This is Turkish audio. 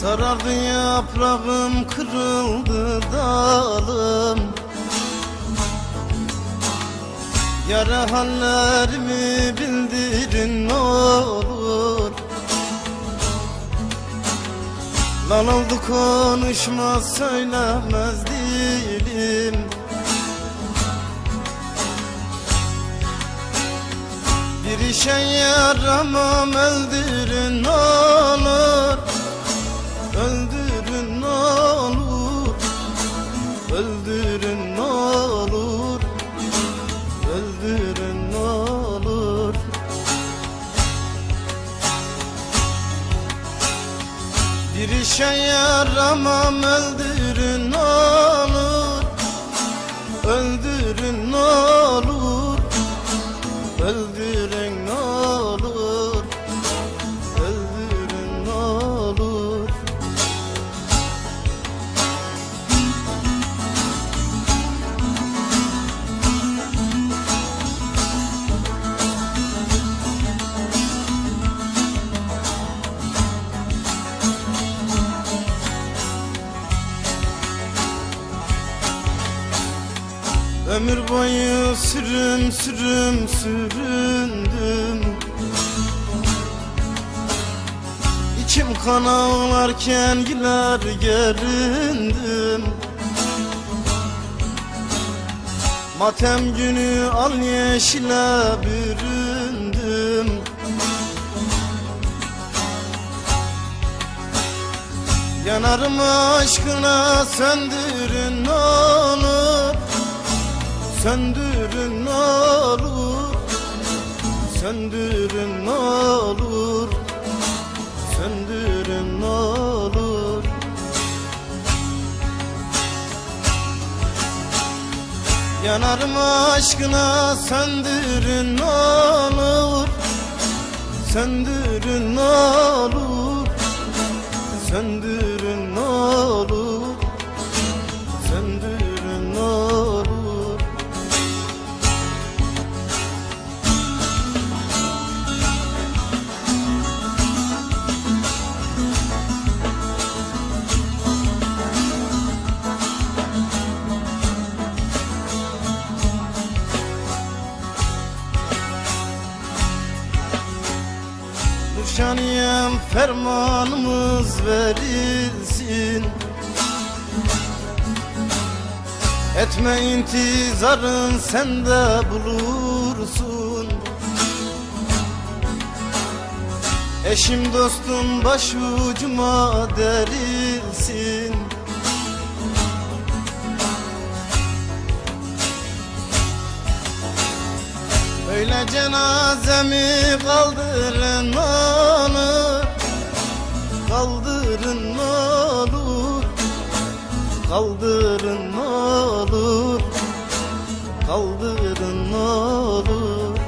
Sarardı yaprağım kırıldı dalım. Yara hallerimi bildirin ne olur. Lan oldu konuşmaz söylemez dilim Bir işe yaramam öldürün olur işe yaramam öldürün olur. Öldürün olur. Öldürün Ömür boyu sürüm sürüm süründüm. İçim kan ağlarken güler göründüm. Matem günü al yeşile büründüm. Yanarım aşkına söndürün olur Söndürün olur Söndürün olur Söndürün olur. Yanarım aşkına söndürün olur Söndürün olur Söndürün olur Nurşaniyem fermanımız verilsin. Etme intizarın sende bulursun. Eşim dostum başucuma derilsin Öyle cenazemi kaldırın olur Kaldırın olur Kaldırın olur Kaldırın olur